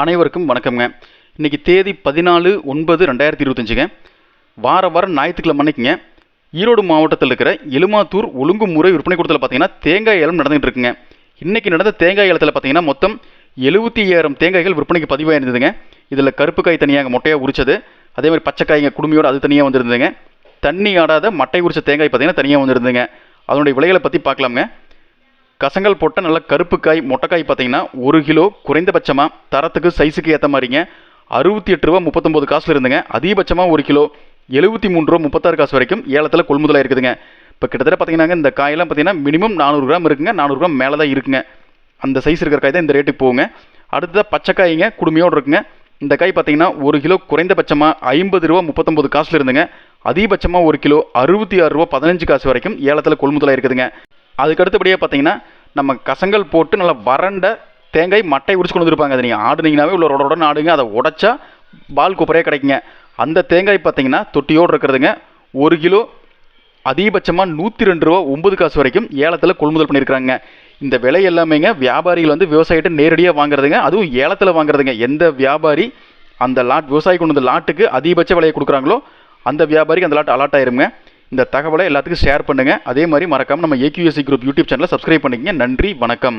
அனைவருக்கும் வணக்கம்ங்க. இன்னைக்கு தேதி பதினாலு ஒன்பது ரெண்டாயிரத்தி இருபத்தஞ்சுங்க. வார வாரம் ஞாயிற்றுக்கிழமை அன்னைக்குங்க. ஈரோடு மாவட்டத்தில் இருக்கிற எலுமாத்தூர் ஒழுங்குமுறை விற்பனை கூடத்தில் பார்த்தீங்கன்னா தேங்காய் ஏலம் நடந்துகிட்டு இருக்குங்க. இன்றைக்கி நடந்த தேங்காய் ஏலத்தில் பார்த்தீங்கன்னா மொத்தம் எழுபத்தி ஐயாயிரம் தேங்காய்கள் விற்பனைக்கு பதிவாக இருந்ததுங்க இதில் கருப்பு காய் தனியாக மொட்டையாக உரிச்சது. அதே மாதிரி பச்சை காய்ங்க அது தனியாக வந்திருந்ததுங்க. தண்ணி ஆடாத மட்டை உரிச்ச தேங்காய் பார்த்தீங்கன்னா தனியாக வந்திருந்ததுங்க. அதனுடைய விலைகளை பற்றி பார்க்கலாமுங்க. கசங்கல் போட்ட நல்ல கருப்பு காய் மொட்டைக்காய் பார்த்தீங்கன்னா ஒரு கிலோ குறைந்தபட்சமாக தரத்துக்கு சைஸுக்கு ஏற்ற மாதிரிங்க. அறுபத்தி எட்டு ரூபா முப்பத்தொம்போது காசில் இருந்துங்க. அதிகபட்சமாக ஒரு கிலோ எழுபத்தி மூணு ரூபா முப்பத்தாறு காசு வரைக்கும் ஏலத்தில் கொள்முதலாக இருக்குதுங்க. இப்போ கிட்டத்தட்ட பார்த்தீங்கன்னா இந்த காயெல்லாம் பார்த்தீங்கன்னா மினிமம் நானூறு கிராம் இருக்குங்க. நானூறு கிராம் மேலே தான் இருக்குங்க. அந்த சைஸ் இருக்கிற காய் தான் இந்த ரேட்டுக்கு போகுங்க. அடுத்ததாக பச்சைக்காய்ங்க குடுமையோடு இருக்குங்க. இந்த காய் பார்த்தீங்கன்னா ஒரு கிலோ குறைந்தபட்சமாக ஐம்பது ரூபா முப்பத்தொம்போது காசில் இருந்துங்க. அதிகபட்சமாக ஒரு கிலோ அறுபத்தி ஆறு ரூபா பதினஞ்சு காசு வரைக்கும் ஏலத்தில் கொள்முதலாக இருக்குதுங்க. அதுக்கு அடுத்தபடியாக பார்த்தீங்கன்னா நம்ம கசங்கல் போட்டு நல்லா வறண்ட தேங்காய் மட்டை உரிச்சு கொண்டு வந்துருப்பாங்க. அதை நீங்கள் ஆடுனீங்கனாவே உள்ள உடனே ஆடுங்க. அதை உடச்சா பால் குப்பரையாக கிடைக்குங்க. அந்த தேங்காய் பார்த்தீங்கன்னா தொட்டியோடு இருக்கிறதுங்க. ஒரு கிலோ அதிகபட்சமாக நூற்றி ரெண்டு ரூபா ஒம்பது காசு வரைக்கும் ஏலத்தில் கொள்முதல் பண்ணியிருக்கிறாங்க. இந்த விலை எல்லாமேங்க வியாபாரிகள் வந்து விவசாயிகிட்ட நேரடியாக வாங்குறதுங்க. அதுவும் ஏலத்தில் வாங்குறதுங்க. எந்த வியாபாரி அந்த லாட் விவசாயி கொண்டு வந்த லாட்டுக்கு அதிகபட்ச விலையை கொடுக்குறாங்களோ அந்த வியாபாரிக்கு அந்த லாட் அலாட் ஆயிருங்க இந்த தகவலை எல்லாத்துக்கும் ஷேர் பண்ணுங்கள் அதே மாதிரி மறக்காமல் நம்ம ஏக்யூஎஸ்சி குரூப் யூடியூப் சேனலை சப்ஸ்கிரைப் பண்ணிக்கங்க. நன்றி வணக்கம்.